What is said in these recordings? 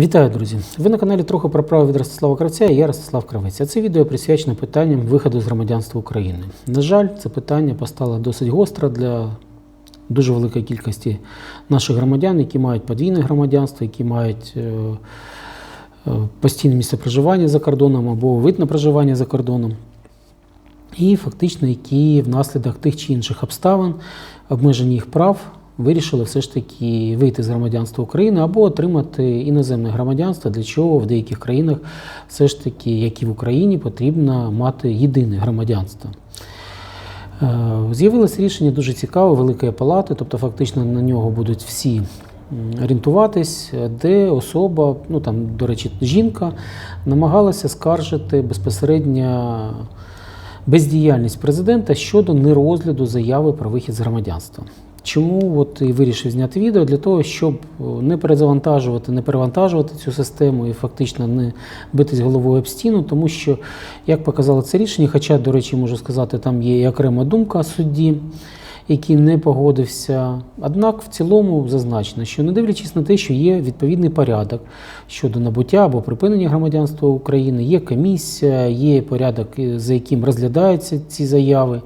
Вітаю, друзі! Ви на каналі трохи про право від Ростислава Кравця і я Ростислав Кравець. А це відео присвячено питанням виходу з громадянства України. На жаль, це питання постало досить гостро для дуже великої кількості наших громадян, які мають подвійне громадянство, які мають е, е, постійне місце проживання за кордоном або вид на проживання за кордоном. І фактично, які внаслідок тих чи інших обставин, обмеження їх прав, вирішили все ж таки вийти з громадянства України або отримати іноземне громадянство, для чого в деяких країнах все ж таки, як і в Україні, потрібно мати єдине громадянство. Е, З'явилось рішення дуже цікаве Великої палати, тобто фактично на нього будуть всі орієнтуватись, де особа, ну там, до речі, жінка, намагалася скаржити безпосередньо бездіяльність президента щодо нерозгляду заяви про вихід з громадянства. Чому от і вирішив зняти відео для того, щоб е, не перезавантажувати, не перевантажувати цю систему і фактично не битись головою об стіну, тому що, як показало це рішення, хоча, до речі, можу сказати, там є і окрема думка судді, який не погодився. Однак в цілому зазначено, що не дивлячись на те, що є відповідний порядок щодо набуття або припинення громадянства України, є комісія, є порядок, е, за яким розглядаються ці заяви.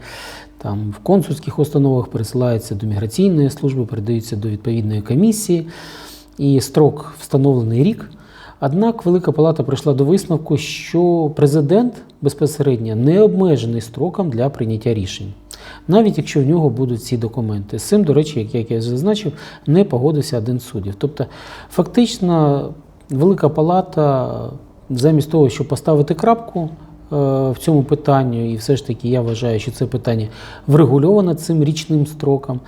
Там в консульських установах пересилаються до міграційної служби, передаються до відповідної комісії, і строк встановлений рік. Однак Велика Палата прийшла до висновку, що президент безпосередньо не обмежений строком для прийняття рішень, навіть якщо в нього будуть ці документи. З цим, до речі, як, я зазначив, не погодився один суддів. Тобто, фактично, Велика Палата замість того, щоб поставити крапку в цьому питанні, і все ж таки я вважаю, що це питання врегульовано цим річним строком.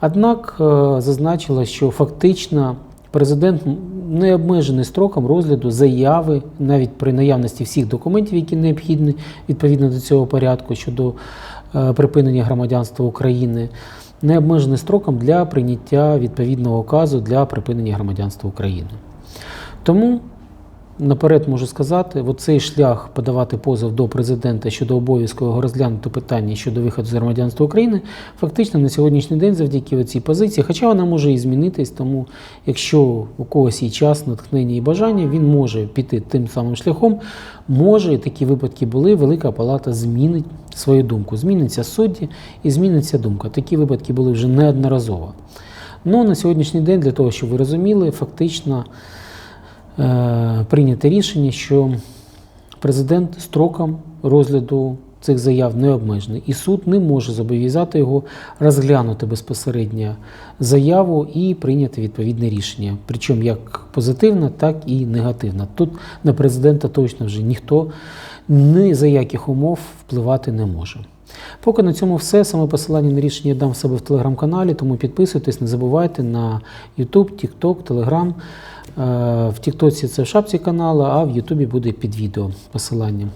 Однак е, зазначила, що фактично президент не обмежений строком розгляду заяви, навіть при наявності всіх документів, які необхідні відповідно до цього порядку щодо е, припинення громадянства України, не обмежений строком для прийняття відповідного указу для припинення громадянства України. Тому наперед можу сказати, оцей шлях подавати позов до президента щодо обов'язку його розглянути питання щодо виходу з громадянства України, фактично на сьогоднішній день завдяки цій позиції, хоча вона може і змінитись, тому якщо у когось є час, натхнення і бажання, він може піти тим самим шляхом. Може, такі випадки були, Велика Палата змінить свою думку. Зміниться судді і зміниться думка. Такі випадки були вже неодноразово. Ну на сьогоднішній день, для того, щоб ви розуміли, фактично прийняте рішення, що президент строком розгляду цих заяв не обмежений, і суд не може зобов'язати його розглянути безпосередньо заяву і прийняти відповідне рішення. Причому як позитивно, так і негативно. Тут на президента точно вже ніхто ні за яких умов впливати не може. Поки на цьому все. Саме посилання на рішення я дам в себе в телеграм-каналі, тому підписуйтесь, не забувайте на YouTube, TikTok, Telegram. Е, В Тіктоці це в шапці каналу, а в Ютубі буде під відео посилання.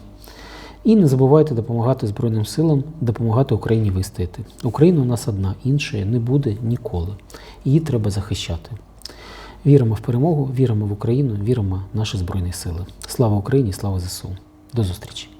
І не забувайте допомагати Збройним силам, допомагати Україні вистояти. Україна у нас одна, іншої не буде ніколи. Її треба захищати. Віримо в перемогу, віримо в Україну, віримо в наші Збройні Сили. Слава Україні, слава ЗСУ. До зустрічі!